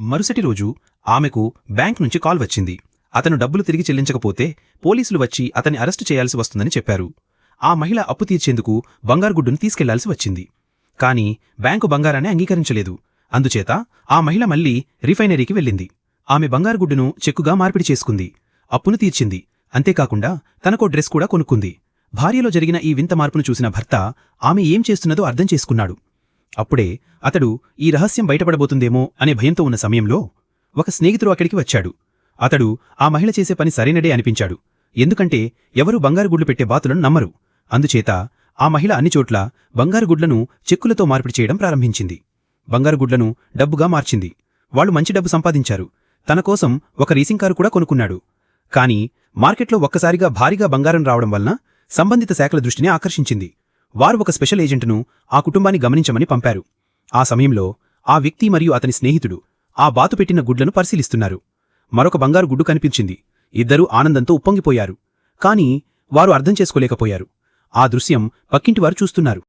మరుసటి రోజు ఆమెకు బ్యాంక్ నుంచి కాల్ వచ్చింది. అతను డబ్బులు తిరిగి చెల్లించకపోతే పోలీసులు వచ్చి అతన్ని అరెస్టు చేయాల్సి వస్తుందని చెప్పారు. ఆ మహిళ అప్పు తీర్చేందుకు బంగారుగుడ్డును తీసుకెళ్ళాల్సి వచ్చింది. కాని బ్యాంకు బంగారాన్ని అంగీకరించలేదు. అందుచేత ఆ మహిళ మళ్ళీ రిఫైనరీకి వెళ్ళింది. ఆమె బంగారుగుడ్డును చెక్కుగా మార్పిడి చేసుకుంది. అప్పును తీర్చింది. అంతేకాకుండా తనకో డ్రెస్ కూడా కొనుక్కుంది. భార్యలో జరిగిన ఈ వింత మార్పును చూసిన భర్త ఆమె ఏం చేస్తున్నదో అర్థం చేసుకున్నాడు. అప్పుడే అతడు ఈ రహస్యం బయటపడబోతుందేమో అనే భయంతో ఉన్న సమయంలో ఒక స్నేహితుడు అక్కడికి వచ్చాడు. అతడు ఆ మహిళ చేసే పని సరైనడే అనిపించాడు. ఎందుకంటే ఎవరూ బంగారు గుడ్లు పెట్టే బాతులను నమ్మరు. అందుచేత ఆ మహిళ అన్ని చోట్ల బంగారు గుడ్లను చెక్కులతో మార్పిడి చేయడం ప్రారంభించింది. బంగారు గుడ్లను డబ్బుగా మార్చింది. వాళ్ళు మంచి డబ్బు సంపాదించారు. తన కోసం ఒక రీసింగ్ కారు కూడా కొనుక్కున్నాడు. కాని మార్కెట్లో ఒక్కసారిగా భారీగా బంగారం రావడం వలన సంబంధిత శాఖల దృష్టిని ఆకర్షించింది. వారు ఒక స్పెషల్ ఏజెంట్ను ఆ కుటుంబాన్ని గమనించమని పంపారు. ఆ సమయంలో ఆ వ్యక్తి మరియు అతని స్నేహితుడు ఆ బాతుపెట్టిన గుడ్లను పరిశీలిస్తున్నారు. మరొక బంగారు గుడ్డు కనిపించింది. ఇద్దరూ ఆనందంతో ఉప్పొంగిపోయారు. కాని వారు అర్థం చేసుకోలేకపోయారు. ఆ దృశ్యం పక్కింటివారు చూస్తున్నారు.